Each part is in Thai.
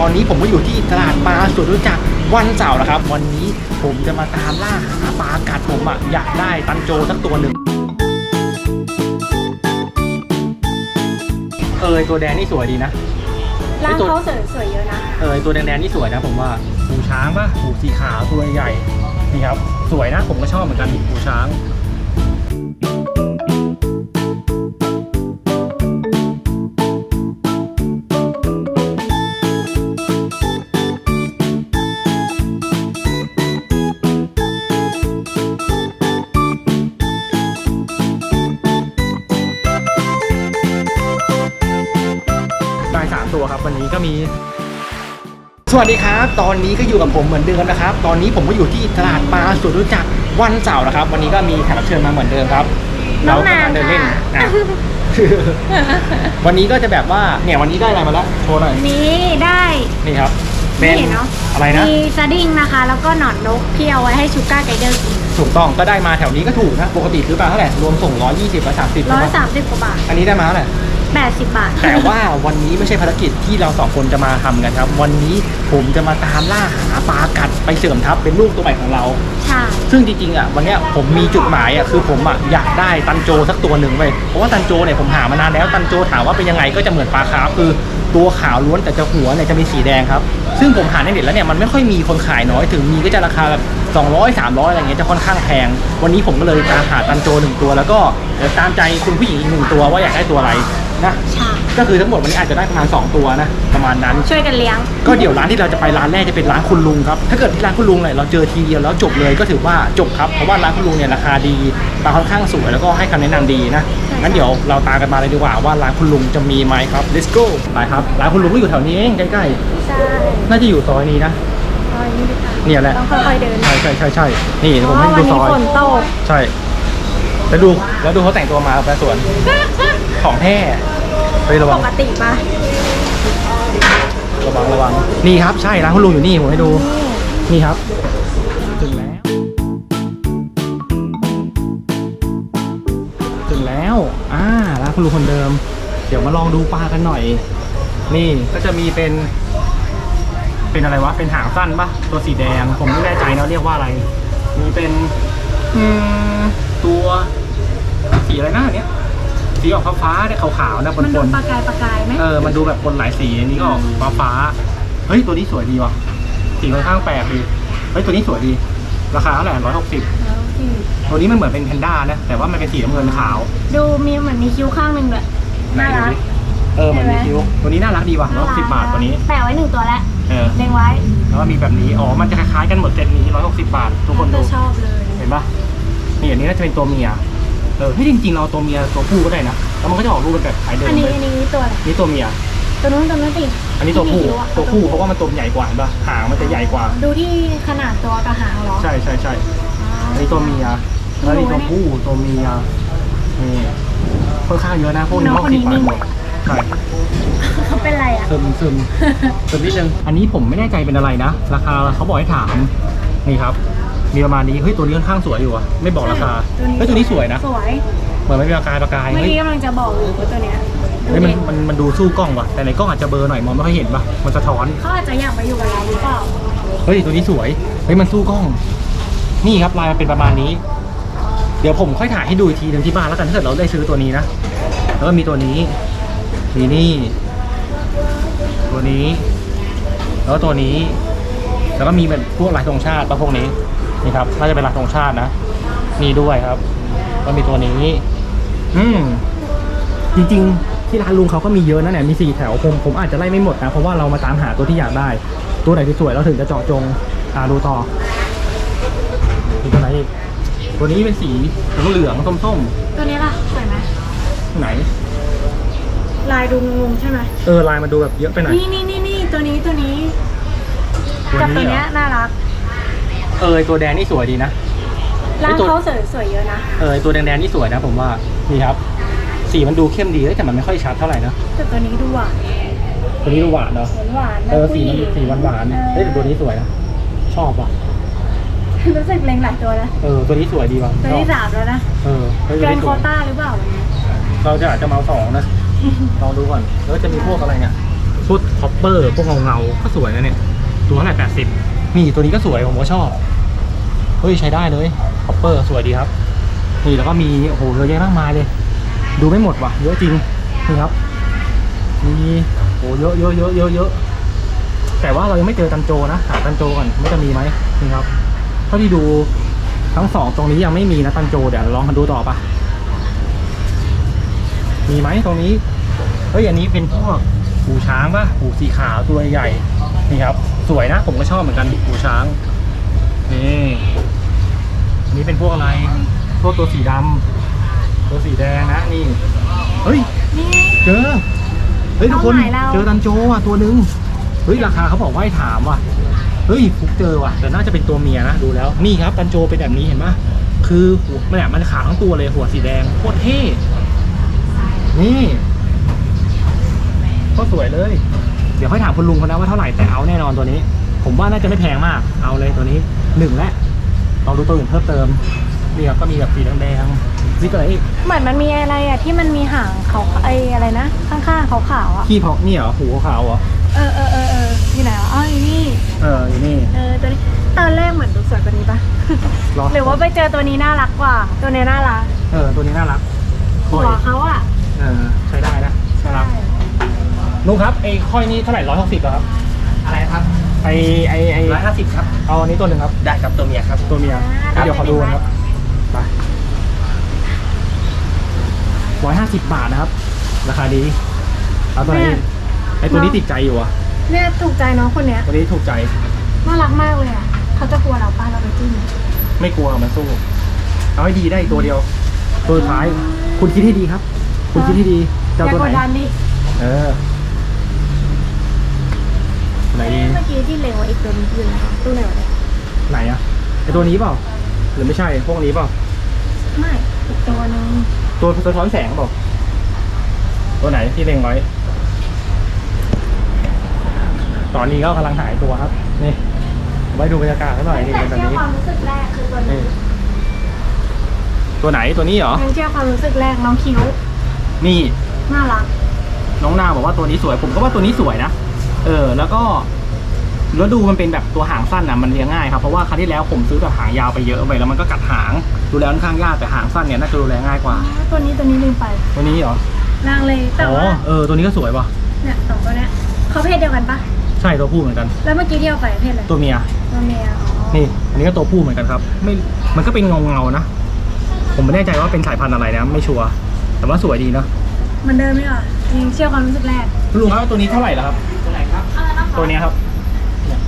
ตอนนี้ผมก็อยู่ที่ตลาดปลาสวนรู้จักรวันเสาร์นะครับ วันนี้ผมจะมาตามล่าหาปลากัดผมอะอยากได้ตันโจสักตัวหนึ่งเออตัวแดงนี่สวยดีนะร้านไอ้ตัวเขาสวยสวยเยอะนะ เออตัวแดงๆนี่สวยนะ ผมว่าหูช้างป่ะหูสีขาวตัวใหญ่นี่ครับสวยนะผมก็ชอบเหมือนกันหูช้าง วครับวันนี้ก็มี สวัสดีครับ ตอนนี้ก็อยู่กับผมเหมือนเดิมนะครับ ตอนนี้ผมก็อยู่ที่ตลาดปลาสวนรู้จักรวันเสาร์นะครับ วันนี้ก็มีแขกรับเชิญมาเหมือนเดิมครับน้องนานเดินเล่นค่ะนะวันนี้ก็จะแบบว่าเนี่ยวันนี้ได้อะไรมาแล้วโชว์หน่อยนี่ได้นี่ครับไม่เห็นเนอะอะไรนะมีสดิ้งนะคะ แล้วก็หนอนนกที่เอาไว้ให้ชูก้าไกเดอร์กินถูกต้องก็ได้มาแถวนี้ก็ถูกนะ ปกติซื้อปลาเท่าไหร่รวมส่ง120กับ30ร้อยใช่ไหมสามสิบกว่าบาท อันนี้ได้มาเท่าไหร่ แปดสิบบาท แต่ว่าวันนี้ไม่ใช่ภารกิจที่เราสองคนจะมาทำกันครับ วันนี้ผมจะมาตามล่าหาปลากัดไปเสริมทัพเป็นลูกตัวใหม่ของเรา ใช่ ซึ่งจริงๆอะวันเนี้ยผมมีจุดหมายอะคือผมอะอยากได้ตันโจสักตัวหนึ่งเว้ยเพราะว่าตันโจเนี่ยผมหามานานแล้วตันโจถามว่าเป็นยังไงก็จะเหมือนปลาคาร์ฟคือตัวขาวล้วนแต่จะหัวเนี่ยจะมีสีแดงครับ ซึ่งผมหาในเน็ตแล้วเนี่ยมันไม่ค่อยมีคนขายน้อยถึงมีก็จะราคาแบบ200 300อะไรเงี้ยจะค่อนข้างแพง วันนี้ผมก็เลยตามหาตันโจหนึ่งตัว แล้วก็เดี๋ยวตามใจคุณผู้หญิงอีกหนึ่งตัวว่าอยากได้ตัวอะไร นะใช่ก็คือทั้งหมดวันนี้อาจจะได้ประมาณสองตัวนะ ประมาณนั้น ช่วยกันเลี้ยง ก็เดี๋ยวร้านที่เราจะไปร้านแรกจะเป็นร้านคุณลุงครับ ถ้าเกิดที่ร้านคุณลุงเนี่ยเราเจอทีเดียวแล้วจบเลยก็ถือว่าจบครับ เพราะว่าร้านคุณลุงเนี่ยราคาดีปลาค่อนข้างสวยแล้วก็ให้คำแนะนำดีนะใช่งั้นเดี๋ยวเราตามกันมาเลยดีกว่าว่าร้านคุณลุงจะมีไหมครับ let's go ไปครับร้านคุณลุงก็อยู่แถวนี้เองใกล้ใช่ๆ น่าจะอยู่ซอยนี้นะซอยนี้ดีกว่าเนี่ยแหละ ต้องค่อยๆเดินใช่ใช่ใช่ใช่นี่เพผมราะให้ว่าวันดูซนี้อย ฝนตก ใช่ แล้วดู แล้วดูเขาแต่งตัวมาแปรสวน ของแท้ไประวัปงกติปะระวังระวังนี่ครับใช่ร้านคุณลุงอยู่นี่ผมให้ดู นี่ครับถึงแล้วถึงแล้วอ่าร้านคุณลุงคนเดิม เดี๋ยวมาลองดูปลากันหน่อย นี่ก็จะมีเป็น เป็นอะไรวะเป็นหางสั้นปะตัวสีแดง ผมไม่แน่ใจนะเรียกว่าอะไร มีเป็น อืมตัวสีอะไรนะอันเนี้ย สีออกฟ้าๆเนี่ยขาวๆนะปมันดูนปลากายปลากายไหมๆเออมันดูแบบปนหลายสีอันนี้ก็ออกฟ้าๆเฮ้ยตัวนี้สวยดีว่ะสีค่อนข้างแปลกดีเฮ้ยตัวนี้สวยดี ราคาเท่าไหร่ร้อยหกสิบแล้วสิตัวนี้มันเหมือนเป็นแพนด้านะแต่ว่ามันเป็นสีน้ำเงินขาวดูมีเหมือนมีคิ้วข้างหนึ่งด้วยน่ารักไหดูดิเออเหมือนมีคิ้วตัวนี้น่ารักดีว่ะร้อยหกสิบบาทตัวนี้แปะไว้หนึ่งตัวแล้วเออ เล็งไว้แล้วก็มีแบบนี้ อ๋อ มันจะคล้ายๆกันหมดเซตนี้ร้อยหกสิบบาท ทุกคนจะดูชอบเลย เห็นปะนี่อันนี้น่าจะเป็นตัวเมีย เออที่จริงๆเราเอาตัวเมียตัวผู้ก็ได้นะแล้วมันก็จะออกลูกเป็นแบบขายเดิมอันนี้เลยอันนี้ตัวอะไรนี่ตัวเมีย ตัวนู้นตัวนู้นติอันนี้ตัวผู้ที่มีคิ้อะตัวผู้เพราะว่ามันตัวใหญ่กว่าเห็นปะหางมันจะใหญ่กว่า ดูที่ขนาดตัวกระหางเหรอใช่ใช่ใช่อันนี้ตัวเมียแล้วนี่ตัวผู้ตัวเมียนี่ค่อนข้างเยอะนะพวกนี้น้องมอกคนสินี้บบาทนิ่งหมดใช่เขาเป็นไรอะซึมซึมซึมนิดนึงอันนี้ผมไม่แน่ใจเป็นอะไรนะ ราคาเขาบอกให้ถามนี่ครับ มีประมาณนี้ เฮ้ย ตัวนี้ค่อนข้างสวยอยู่อะไม่บอกราคา เฮ้ย ตัวนี้สวยนะ สวย เหมือนไม่มีประกายประกายเมื่อเฮ้ยกี้กำลังจะบอกอยู่ว่าตัวเนี้ยดูเฮ้ยมันดิมันมันดูสู้กล้องว่ะ แต่ในกล้องอาจจะเบลอหน่อยมองไม่ค่อยเห็นป่ะ มันสะท้อน เขาอาจจะอยากมาอยู่กับเราหรือเปล่าเฮ้ย ตัวนี้สวย เฮ้ย มันสู้กล้อง นี่ครับลายมันเป็นประมาณนี้ เดี๋ยวผมค่อยถ่ายให้ดูอีกทีหนึงที่บ้านแล้วกันถ้าเกิดเราได้ซื้อตัวนี้นะ แล้วก็มีตัวนี้ มีนี่ ตัวนี้ แล้วก็ตัวนี้ แล้วก็มีเป็นพวกลายธงชาติปะพวกนี้ นี่ครับน่าจะเป็นลายธงชาตินะนี่ด้วยครับ ก็มีตัวนี้ อืมจริงๆ ที่ร้านลุงเขาก็มีเยอะนะเนี่ยมีสี่แถวผมผมอาจจะไล่ไม่หมดนะเพราะว่าเรามาตามหาตัวที่อยากได้ ตัวไหนที่สวยเราถึงจะเจาะจงอ่าดูต่อมีตัวไหนอีกตัวนี้เป็นสีเหลืองๆส้มตัวนี้ล่ะสวยไหมๆไหน ลายดูงงๆใช่ไหมเออลายมันดูแบบเยอะไปหน่อยนี่นี่นี่นี่ตัวนี้ตัวนี้ตัวกับนี้ตัวเหรเนี้ยอน่ารัก เออตัวแดงนี่สวยดีนะ ร้านไอ้ตัวเขาสวยสวยเยอะนะเออตัวแดงๆนี่สวยนะ ผมว่านี่ครับ สีมันดูเข้มดีแต่มันไม่ค่อยชัดเท่าไหร่นะแต่ตัวนี้ดูหวานตัวนี้ดูหวานเนาะหวานๆนะเออสีผู้มันหญิงสีหวานๆเฮ้ยแต่ตัวนี้สวยนะชอบว่ะรู้สึกเล็งหลายตัวแล้วเออตัวนี้สวยดีว่ะตัวที่ชอบสามแล้วนะเออเฮ้ยแกตัวรนนี้ด์สโควยต้าหรือเปล่าเราจะอาจจะมาเอาสองนะลองดูก่อนแล้วก็จะมีพวกอะไรเนี่ยพพวกคอปเปอร์พวกเงาเงาๆก็สวยนะเนี่ยตัวเท่าไหร่แปดสิบนี่ตัวนี้ก็สวยผมก็ชอบ เฮ้ยใช้ได้เลยคอปเปอร์สวยดีครับ นี่แล้วก็มีโอ้โหเยอะแยะมากมายเลย ดูไม่หมดว่ะ เยอะจริงนี่ครับมีโอ้เยอะเยอะเยอะเยอะเยอะแต่ว่าเรายังไม่เจอตันโจนะหาตันโจก่อนไม่จะมีไหมนี่ครับเท่าที่ดูทั้งสองตรงนี้ยังไม่มีนะตันโจเดี๋ยวลองมาดูต่อปะมีไหมตรงนี้เฮ้ยอันนี้เป็นพวกหูช้างปะหูสีขาวตัวใหญ่นี่ครับ สวยนะผมก็ชอบเหมือนกันหูช้างนี่ นนี้เป็นพวกอะไร พวกตัวสีดำตัวสีแดงนะนี่ เฮ้ย นี่ไง เจอ เฮ้ยทุกคนเป้าหมายเรา เจอตันโจอะตัวหนึ่งเฮ้ยราคาเขาบอกว่าให้ถามว่ะ เฮ้ยฟุกเจอว่ะ แต่น่าจะเป็นตัวเมียนะดูแล้ว นี่ครับตันโจเป็นแบบนี้เห็นปะคือหัวมันเนี่ยมันขาวทั้งตัวเลยหัวสีแดงโคตรเท่ นี่ก็สวยเลย เดี๋ยวค่อยถามคุณลุงเขานะว่าเท่าไหร่แต่เอาแน่นอนตัวนี้ ผมว่าน่าจะไม่แพงมาก เอาเลยตัวนี้หนึ่งและ ลองดูตัวอื่นเพิ่มเติมนี่ครับก็มีแบบสีแดงๆนี่ตัวไหนอีกเหมือนมันมีอะไรอะที่มันมีหางเขาไออะไรนะ ข้างๆขาวๆอะขี้เพาะนี่เหรอหูขาวๆเหรอเออเออเออเอออยู่ไหนวะอ๋ออยู่นี่เอออยู่นี่เออตัวนี้ตอนแรกเหมือนดูสวยกว่านี้ปะรอหรือว่าไปเจอตัวนี้น่ารักกว่า ตัวนี้น่ารัก เออตัวนี้น่ารักหัวเขาอะเออใช้ได้นะน่ารักลุงครับไอ้ค่อยนี้เท่าไหร่ร้อยหกสิบครับ อะไรครับไอ้ไอ้ไอ้ร้อยห้าสิบครับ เอาอันนี้ตัวหนึ่งครับ ได้ครับตัวเมียครับ ตัวเมียอ่าเดี๋ยวขอดูนะครับไปร้อยห้าสิบบาทนะครับ ราคาดีเอาตัวไหนดีไอ้ตัวนี้ติดใจอยู่อะเนี่ยถูกใจน้องคนเนี้ยตัวนี้ถูกใจน่ารักมากเลยอะเขาจะกลัวเราป้าเราไปจิ้มไม่กลัวมันสู้เอาให้ดีได้ตัวเดียว ตัวสุดท้าย คุณคิดให้ดีครับ คุณคิดให้ดีจะอเอาย่าตัวกไหดนดันดิเออตัว ไหนดีเมื่อกี้ที่เล็งไว้อีกตัวนึงอยู่นะคะตัวไหนวะเนี่ยไหนอะไอตัวนี้เปล่า หรือไม่ใช่พวกนี้เปล่า ไม่อีกตัวนึงตัวสะท้อนแสงเปล่าตัวไหนที่เล็งไว้ ตอนนี้ก็กำลังหายตัวครับ นี่ไว้ดูบรรยากาศเขาหน่อยนี่แต่เป็นแบบเชื่อนี้ ความรู้สึกแรกคือตัวนี่นี้ตัวไหนตัวนี้เหรอ ยังเชื่อความรู้สึกแรกน้องคิ้วนี่ น่ารักน้องนาบอกว่าตัวนี้สวย ผมก็ว่าตัวนี้สวยนะ เออแล้วก็แล้วดูมันเป็นแบบตัวหางสั้นอะมันเลี้ยงง่ายครับเพราะว่าครั้งที่แล้วผมซื้อแบบหางยาวไปเยอะไปแล้วมันก็กัดหางดูแล้วค่อนข้างยากแต่หางสั้นเนี่ยน่าจะดูแลง่ายกว่าอ๋อตัวนี้ตัวนี้ลืมไปตัวนี้เหรอนางเลยแต่อ๋อว่าเออตัวนี้ก็สวยว่ะเนี่ยสองตัวเนี้ยเขาเพศเดียวกันปะใช่ตัวผู้เหมือนกัน แล้วเมื่อกี้เที่ยวไปเพศอะไรตัวเมียตัวเมียอ๋อนี่ อันนี้ก็ตัวผู้เหมือนกันครับไม่มันก็เป็นเงาเงาๆนะ ผมไม่แน่ใจว่าเป็นสายพันธุ์อะไรนะ ไม่ชัวร์แต่ว่าสวยดีเนาะเหมันเดิมไหมอะยังเชื่อความรู้สึกแรกคุณลุงครับตัวนี้เท่าไหร่แล้วครับตัวไหน ครับตัวเนี้ยครับเนี่ย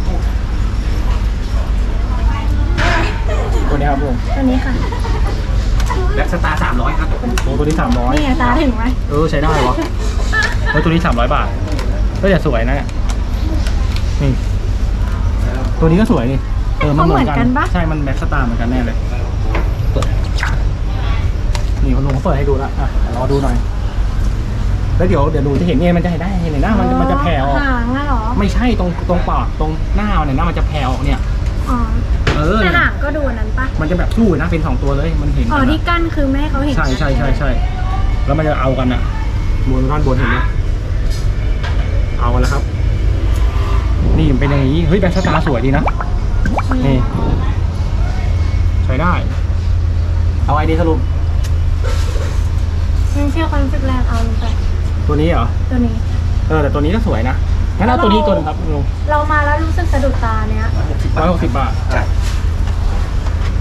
ตัวเนี้ยครับลุงตัวนี้ค่ะแบ็กสตาร์สามร้อยครับโอ้ตัวนี้สามร้อยนี่ไงตาถึงไหมเออใช้ได้วะแล้วตัวนี้สามร้อยบาทก็จะสวยนะเนี่ยนี่ตัวนี้ก็สวยนี่เออมันเหมือนกันใช่มันแบ็กสตาร์เหมือนกันแน่เลยนี่คุณลุงเขาเปิดให้ดูแล้วอะเดี๋ยวรอดูหน่อย แล้วเดี๋ยวเดี๋ยวหนูจะเห็นเนี่ยมันจะเห็นได้เห็นเลยนะมันจะมันจะแผ่ออกหางอะเหรอ ไม่ใช่ตรงตรงปากตรงหน้าเนี่ยนะมันจะแผ่ออกเนี่ย อ๋อเออ แต่หางก็ดูอันนั้นปะมันจะแบบสู้นะเป็นสองตัวเลยมันเห็นอ๋อกันที่อะกั้นคือไม่ให้เขาเห็นใช่ใช่ใช่ใช่แล้วมันจะเอากันอะบนด้านบนเห็นไหมเอากันแล้วครับ นี่มันเป็นอย่างนี้เฮ้ยแบ็คสตาร์สวยดีนะนี่ใช้ได้ เอาไอเดียสรุปยังเชื่อความรู้สึกแรกเอาลงไป ตัวนี้เหรอ ตัวนี้ เออแต่ตัวนี้ก็สวยนะงั้นเอาตัวนี้ตัวหนึงครับลุงเรามาแล้วรู้สึกสะดุดตาเนี้ยร้อยหกสิบบาทใช่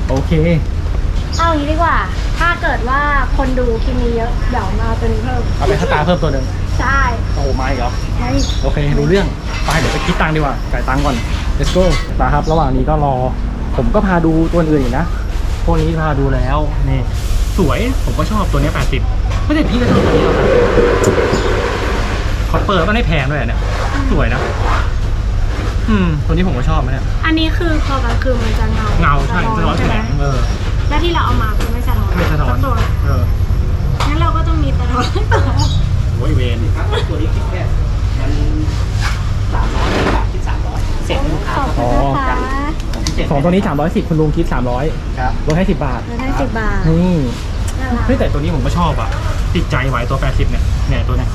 โอเค เอาอย่างนี้ดีกว่า ถ้าเกิดว่าคนดูคลิปนี้เยอะเดี๋ยวมาเอาตัวนี้เพิ่มเอาแบ็คสตาร์เพิ่มตัวหนึ่งใช่โอ้โหมาอีกแล้วไม่โอเครู้เรื่อง ไปเดี๋ยวไปคิดตังค์ดีกว่าจ่ายตังค์ก่อน let's go นะครับ ระหว่างนี้ก็รอ ผมก็พาดูตัวอื่นอีกนะ พวกนี้พาดูแล้ว นี่ สวย ผมก็ชอบตัวเนี้แปดสิบ ไม่ได้พี่ก็ชอบตัวนี้หรอกครับคอปเปอร์ก็ไม่แพงด้วยอะเนี่ย สวยนะ อืม ตัวนี้ผมก็ชอบนะเนี่ย อันนี้คือพอกลางคืนมันจะเงาเงาใช่สะท้อนแสใช่ไหมงเออ แล้วที่เราเอามาคือไม่สะท้อนไม่สะท้อนสักตัวเออ งั้นเราก็ต้องมีสะท้อนตัวโอ้ยเวนครับตัวนี้คิดแค่มันสามร้อยคิดสามร้อยเสร็จลูกค้าขอบครับคุณนะคะเจ็ดสองตัวนี้สามร้อยสิบคุณลุงคิดสามร้อยครับลดให้สิบบาทลดให้สิบบาท นี่น่ารัก เฮ้ยแต่ตัวนี้ผมก็ชอบอะ ติดใจไว้ตัว 80 เนี่ย เนี่ยตัวเนี้ย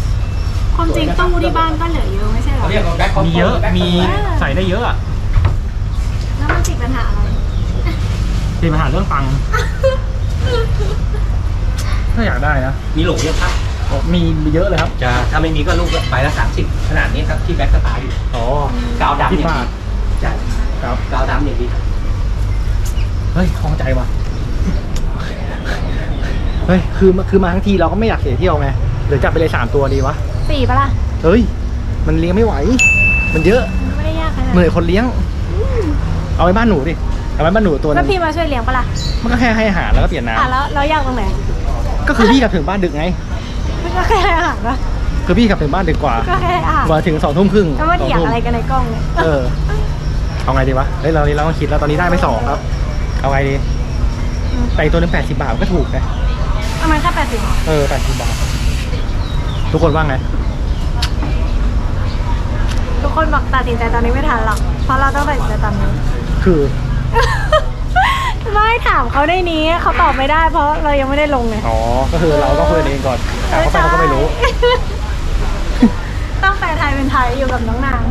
ความจริงตู้ที่บ้านก็เหลือเยอะไม่ใช่เหรอ เขาเรียกว่าแบ็คคอมมีเยอะ มีใส่ได้เยอะอะแล้วมันติดปัญหาอะไรมีปัญหาเรื่องตังค์ถ้าอยากได้นะมีโหลเยอะครับโอ้มีมีเยอะเลยครับ จะถ้าไม่มีก็ลูกละใบละสามสิบขนาดนี้ครับที่แบ็คสตาร์อยู่อ๋อกาวดำสิบเนี่ยบาทใช่ครับกาวดำอย่างดีเฮ้ยคล่องใจว่ะ เฮ้ยคือคือมาทั้งทีเราก็ไม่อยากเสียเที่ยวไงเดี๋ยวจับไปเลยสามตัวดีวะสี่ปะล่ะเฮ้ย มันเลี้ยงไม่ไหว มันเยอะมันไม่ได้ยากขนาดเหนื่อยคนเลี้ยง เอาไว้บ้านหนูดิเอาไว้บ้านหนูตัวหนึแล้วงพี่มาช่วยเลี้ยงปะล่ะมันก็แค่ให้อาหารแล้วก็เปลี่ยนน้อะแล้วแล้วยากตรงไหนำก็คือพี่กลับถึงบ้านดึกไงมันก็แค่อาหารปะคือพี่กลับถึงบ้านดึกกว่า ก็แค่อาหารมาถึงสองทุ่มครึ่งแล้วมาสองเถียงทุ่มอะไรกันในกล้องเนี่ยเออเอาไงดีวะเฮ้ยเราเราต้องคิดแล้วตอนนี้ได้ไปสองครับ เอาไงดีแต่อีกตัวหนึงแปดสิบาทก็ถูกไง ประมาณแค่แปดสิบเออแปดสิบบาท ทุกคนว่าไง ทุกคนบอกตัดสินใจตอนนี้ไม่ทันหรอก เพราะเราต้องตัดสินใจตอนนี้ คือ ไม่ถามเขาในนี้เขาตอบไม่ได้ เพราะเรายังไม่ได้ลงไง อ๋อ ก็คือเราต้องคุยกันเองก่อนถามเขาไปเขาก็ไม่รู้ ต้องแปลไทยเป็นไทยอยู่กับน้องนาง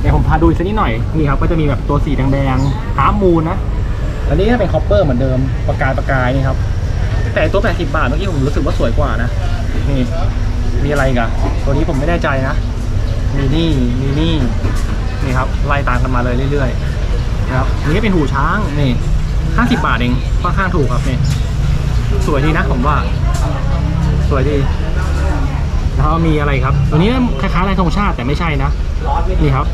เดี๋ยวผมพาดูอีกสักนิดหน่อย นี่ครับก็จะมีแบบตัวสีแดงๆฮาร์มูนนะ อันนี้ก็เป็นคอปเปอร์เหมือนเดิม ประกายประกายนี่ครับ แต่ตัว 80 บาทเมื่อกี้ผมรู้สึกว่าสวยกว่านะ นี่ มีอะไรอีกันตัวนี้ผมไม่แน่ใจนะ มีนี่ มีนี่ นี่ครับ ไล่ตามกันมาเลยเรื่อยๆนะครับนนี้ก็เป็นหูช้าง นี่ 50 บาทเอง ค่อนข้างถูกครับนี่ สวยดีนะผมว่า สวยดี แล้วมีอะไรครับ ตัวนี้คล้ายๆลายธงชาติแต่ไม่ใช่นะ นี่ครับ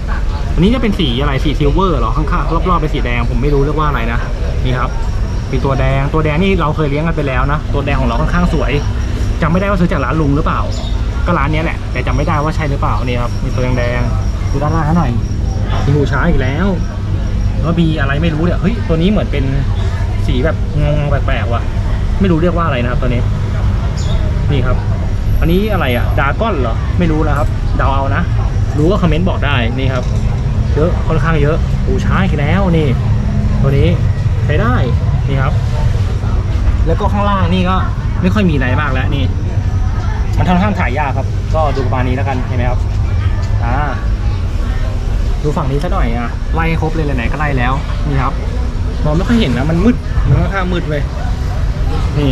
อันนี้จะเป็นสีอะไร สีซิลเวอร์เหรอ ข้างๆรอบๆเป็นสีแดง ผมไม่รู้เรียกว่าอะไรนะ นี่ครับ มีตัวแดงตัวแดงนี่เราเคยเลี้ยงกันไปแล้วนะตัวแดงของเราค่อนข้างสวยจำไม่ได้ว่าซื้อจากร้านลุงหรือเปล่า ก็ร้านนี้แหละแต่จำไม่ได้ว่าใช่หรือเปล่านี่ครับมีตัวแดงๆดูด้านล่างหน่อยมีหูช้าอีกแล้วแล้วมีอะไรไม่รู้เนี่ยเฮ้ยตัวนี้เหมือนเป็นสีแบบงงแปลกๆว่ะ ไม่รู้เรียกว่าอะไรนะครับตัวนี้ นี่ครับ อันนี้อะไรอะดาก้อนเหรอไม่รู้นะครับเดาเอานะรู้ก็คอมเมนต์บอกได้นี่ครับเยอะค่อนข้างเยอะหูช้าอีกแล้วนี่ ตัวนี้ใช้ได้ นี่ครับ แล้วก็ข้างล่างนี่ก็ไม่ค่อยมีอะไรมากแล้วนี่ มันค่อนข้างถ่ายยากครับ ก็ดูประมาณนี้แล้วกันเห็นไหมครับอ่าดูฝั่งนี้ซะหน่อยอะไล่ครบเลยไหนๆก็ไล่แล้วนี่ครับมองไม่ค่อยเห็นนะมันมืดมันค่อนข้างมืดเว้ยนี่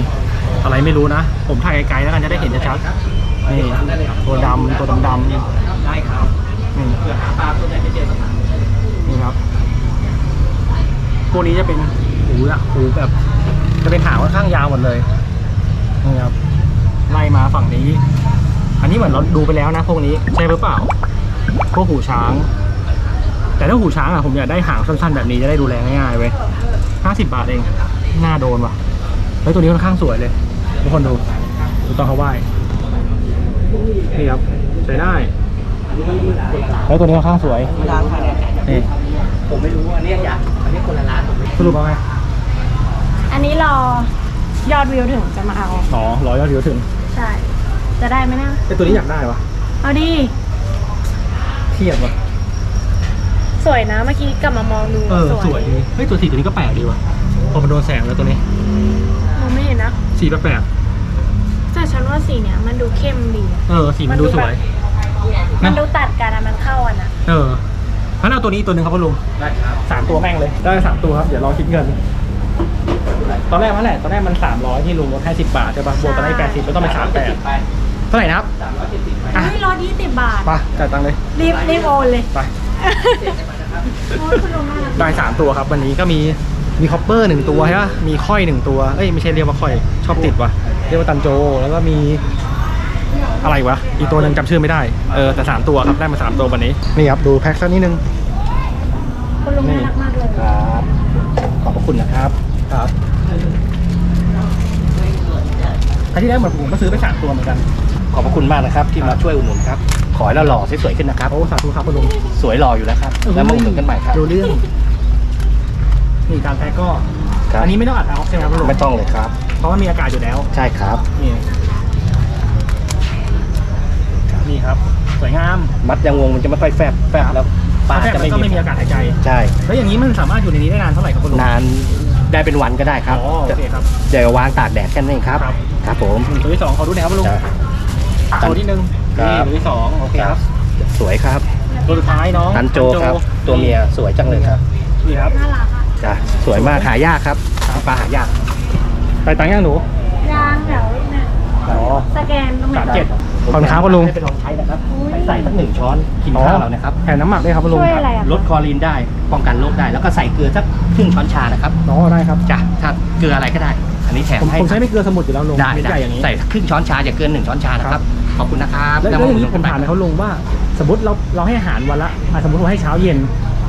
อะไรไม่รู้นะผมถ่ายไกลๆแล้วกันจะได้เห็นชัดๆนี่ตัวดำตัวดำๆได้ครับนี่เพื่อหาปลาตัวไหนไม่เจอนี่ครับพวกนี้จะเป็น หูอะหูแบบจะเป็นหางค่อนข้างยาวหมดเลยนี่ครับไล่มาฝั่งนี้ อันนี้เหมือนเราดูไปแล้วนะพวกนี้ใช่หรือเปล่า พวกหูช้าง แต่ถ้าหูช้างอะผมอยากได้หางสั้นๆแบบนี้จะได้ดูแลง่ายๆเว้ยห้าสิบบาทเองน่าโดนว่ะเฮ้ยตัวนี้ค่อนข้างสวยเลยทุกคนดูดูตอนเขาไหว้นี่ครับใช้ได้แล้วตัวนี้ค่อนข้างสวยร้านใครเนี่ยนี่ผมไม่รู้อันนี้อยากอันนี้คนละร้านผมไม่สรุปว่าไง อันนี้รอยอดวิวถึงจะมาเอา อ๋อร้อยยอดวิวถึงใช่ จะได้ไหมนะแต่ตัวนี้อยากได้วะเอาดิเทียบวะสวยนะเมื่อกี้กลับมามองดูเออสวยดีเฮ้ยตัวสีตัวนี้ก็แปลกดีว่ะพอมันโดนแสงแล้วตัวนี้มองไม่เห็นนะสีแปลกแต่ฉันว่าสีเนี้ยมันดูเข้มดีอะๆเออสีมันดูสวยมันดูตัดกันอะมันเข้ากันอะเอองั้นเอาตัวนี้ตัวหนึ่งครับพ่อลุงได้ครับสามตัวแม่งเลยได้สามตัวครับเดี๋ยวรอคิดเงิน ตอนแรกมันแหละตอนแรกมันสามร้อยที่ลุงลดให้สิบบาทใช่ปะบวกตอนนี้แปดสิบก็ต้องเป็นสามแปดไปเท่าไหร่นะครับสามร้อยเจ็ดสิบไปอะเฮ้ยร้อยยี่สิบบาท ไปจ่ายตังค์เลย รีบรีบโอนเลยไปโอ้ยคุณลุงน่ารักได้สามตัวครับ วันนี้ก็มีมีคอปเปอร์หนึ่งตัวใช่ปะมีค่อยหนึ่งตัว เอ้ยไม่ใช่เรียกว่าค่อย ชอบติดว่ะ เรียกว่าตันโจ แล้วก็มีอะไรวะ อีกตัวหนึ่งจำชื่อไม่ได้ เออแต่สามตัวครับได้มาสามตัววันนี้ นี่ครับดูแพ็คสักนิดนึงคุณลุงน่ารักมากเลย ครับ ขอบพระคุณนะครับ ครับค รั้งที่แล้วเหมือนผมก็ซื้อไปสามตัวเหมือนกัน ขอบพระคุณมากนะครับ ที่มาช่วยอุดหนุนครับ ขอให้เราหล่อสวยๆขึ้นนะครับโอ้สาธุครับคุณลุงสวยหล่ออยู่แล้วครับแล้วมาอุดหนุนกันใหม่ครับดูเรื่อง นี่การแพ็คก็ ครับอันนี้ไม่ต้องอัดเอาใช่ไหมครับคุณลุงไม่ต้องเลยครับ เพราะว่ามีอากาศอยู่แล้ว ใช่ครับ นี่นี่ครับ สวยงามมัดยางวงมันจะไม่ค่อยแฟบแฟบแล้วปลาแพ็คจะแล้วไม่ก็ไม่มีมีอากาศหายใจ ใช่ แล้วอย่างนี้มันสามารถอยู่ในนี้ได้นานเท่าไหร่ครับคุณลุงนานได้เป็นวันก็ได้ครับอ๋อโอเคครับ เดี๋ยววางตากแดดแค่นั้นเองครับ ครับ ครับผมตัวที่สองขอดูหน่อยครับคุณลุงจ้ะ ตัวที่หนึ่งนี่ตัวที่สองโอเคครับสวยครับตัวสุดท้ายน้องตันโจครับ ตัวเมียสวยจังเลยครับนี่ครับน่ารักอะจ้ะสวยมากหายากครับปลาหายากไปตังค์ยังหนูยางเดี๋ยวเนี่ยอ๋อสแกนตรงไหนสามเจ็ดขอบคุณครับคุณลุงให้ไปลองใช้นะครับอุ๊ยใส่สักหนึ่งช้อนกินข้าวเรานะครับแถมน้ำหมักด้วยครับคุณลุงช่วยอะไรอะลดคลอรีนได้ป้องกันโรคได้ แล้วก็ใส่เกลือสักครึ่งช้อนชานะครับอ๋อได้ครับจ้ะถ้าเกลืออะไรก็ได้ อันนี้แถมผมให้ผมใช้ไม่เกลือสมุนอยู่แล้วลุงได้เม็ดได้ใหญ่อย่างนี้ ใส่ครึ่งช้อนชาอย่าเกินหนึ่งช้อนชานะครับขอบคุณนะครับแล้วแล้วอย่างนี้ผมถามหนอยเขาลุงว่า สมมติเราเราให้อาหารวันละอะสมมติเราให้เช้าเย็น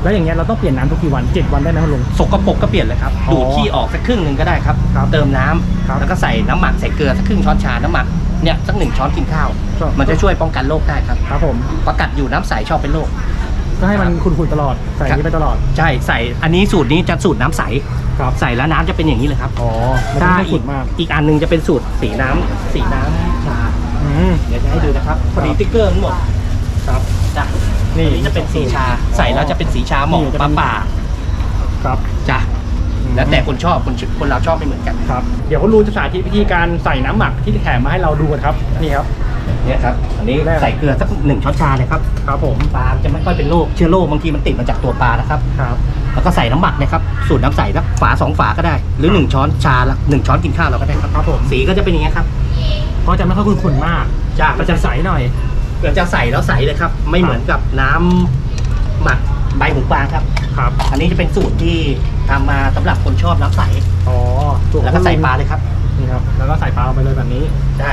แล้วอย่างเงี้ยเราต้องเปลี่ยนน้ำทุกกี่วันเจ็ดวันได้ไหมครับลุงสกปรกก็เปลี่ยนเลยครับ อ๋อดูดขี้ออกสักครึ่งหนึ่งก็ได้ครับ ครับเติมน้ำครับแล้วก็ใส่น้ำหมักใส่เกลือสักครึ่งช้อนชา น้ำหมักเนี่ยสักหนึ่งช้อนกินข้าว ครับ มันจะช่วยป้องกันโรคได้ครับ ครับผม ประกัดอยู่น้ำใสชอบเป็นโรค ก็ให้มันขุ่นๆตลอด ใส่อย่างนี้ไปตลอด ใช่ใส่อันนี้สูตรนี้จะสูตรน้ำใสครับใส่แล้วน้ำจะเป็นอย่างนี้เลยครับอ๋อไม่ถ้าต้องให้อีขุ่กนมากอีกอันหนึงจะเป็นสูตรสีน้ำสีน้ำชาอืม เดี๋ยวจะให้ดูนะครับพอดีติ๊กเกอร์ทั้งหมดครับจ้ะนี่นี่จะเป็นสีชา ใส่แล้วจะเป็นสีชาหมอกนี่จะปเป็ลานป่าครับจ้ะแล้วแต่คนชอบคนคนเราชอบไม่เหมือนกัน ครับ เดี๋ยวคุณลุงจะสาธิตวิธีการใส่น้ำหมักที่แถมมาให้เราดูกันครับ นี่ครับ เนี่ยครับอันนี้ได้ใส่เกลือสักหนึ่งช้อนชาเลยครับครับผมปลาจะไม่ค่อยเป็นโรคเชื้อโรคบางทีมันติดมาจากตัวปลานะครับครับ แล้วก็ใส่น้ำหมักนะครับสูตรน้ำใสสักฝาสองฝาก็ได้ หรือหนึ่งช้อนชาละหนึ่งช้อนกินข้าวเราก็ได้ครับครับผมสีก็จะเป็นอย่างนี้ยครับก็จะไม่ค่อยขุ่นๆมากจ้ะก็จะใสหน่อย เกลือจะใสแล้วใสเลยครับ ไม่เหมือนกับน้ำหมักใบหูกวางครับ ครับอันนี้จะเป็นสูตรที่ทำมาสำหรับคนชอบน้ำใสอ๋อถูกแล้วก็ใส่ปลาเลยครับนี่ครับ แล้วก็ใส่ปลาลงไปเลยแบบนี้ ใช่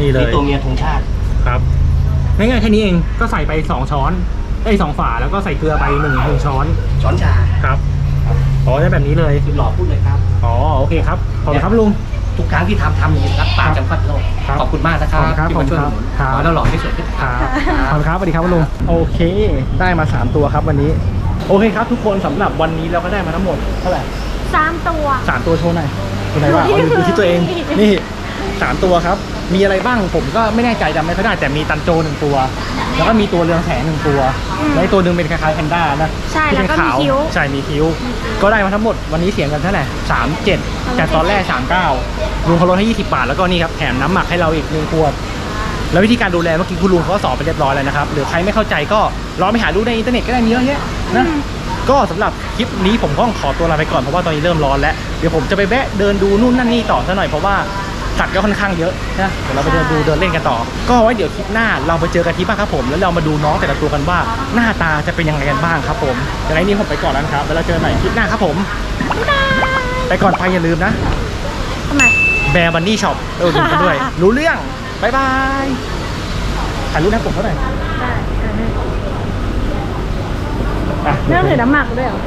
นี่เลยนี่ตัวเมียธงชาติครับง่ายๆแค่นี้เองก็ใส่ไปสองช้อนไอ้ยสองฝาแล้วก็ใส่เกลือไปหนึ่งหนึ่งช้อน ช้อนชาครับอ๋อได้แบบนี้เลยคือหล่อพูดเลยครับอ๋อโอเคครับขอบคุณครับลุงทุกครั้งที่ทำทำอย่างนี้ครับปลาจำกัดโลกครับขอบคุณมากนะครับขอบคุณครับที่มาช่วยอุดหนุนครับขอให้เราหล่อที่สุดขึ้นครับขอบคุณครับสวัสดีครับลุงโอเค ได้มาสามตัวครับวันนี้ โอเคครับทุกคนสำหรับวันนี้เราก็ได้มาทั้งหมดเท่าไหร่สามตัวสามตัวโชว์หน่อยตัวไหนว่าเอาดูดูที่ตัวเองนี่สามตัวครับ มีอะไรบ้างผมก็ไม่แน่ใจจำไม่ค่อยได้แต่มีตันโจหนึ่งตัว แล้วก็มีตัวเรืองแสงหนึ่งตัวอืมและอีกตัวหนึ่งเป็นคล้ายๆแพนด้านะใช่ที่แล้วเป็นก็มีขาวคิ้วใช่มีคิ้ว ก็ได้มาทั้งหมดวันนี้เสียงกันเท่าไหร่สามเจ็ดจากตอนแรกสามเก้าลุงเขาลดให้ยี่สิบบาทแล้วก็นี่ครับแถมน้ำหมักให้เราอีกหนึ่งขวด แล้ววิธีการดูแลเมื่อกี้คุณลุงเขาก็สอนไปเรียบร้อยแล้วนะครับหรือใครไม่เข้าใจก็ลองไปหาดูในอินเทอร์เน็ตก็ได้มีเยอะแยะนะอืมก็สำหรับคลิปนี้ผมก็ต้องขอตัวลาไปก่อนเพราะว่าตอนนี้เริ่มร้อนแล้วเดี๋ยวผมจะไปแวะเดินดูนู่นนั่นนี่ต่อซะหน่อยเพราะว่า สัตว์ก็ค่อนข้างเยอะนะเดี๋ยวเราไปเดินดูเดินเล่นกันต่อ ก็ไว้เดี๋ยวคลิปหน้าเราไปเจอกันที่บ้านครับผม แล้วเรามาดูน้องแต่ละตัวกันว่าหน้าตาจะเป็นยังไงกันบ้างครับผมอย่างไรนี้ผมไปก่อนแล้วนะครับแล้วเราเจอกันใหม่คลิปหน้าครับผมไปก่อนไปอย่าลืมนะทำไมแบร์บันนี่ช็อปเออดูกันด้วย รู้เรื่องบายบายถ่ายรูปหน้าปกเท่าไหร่ได้อะเรื่องถือน้ำหมักด้วยเหรอ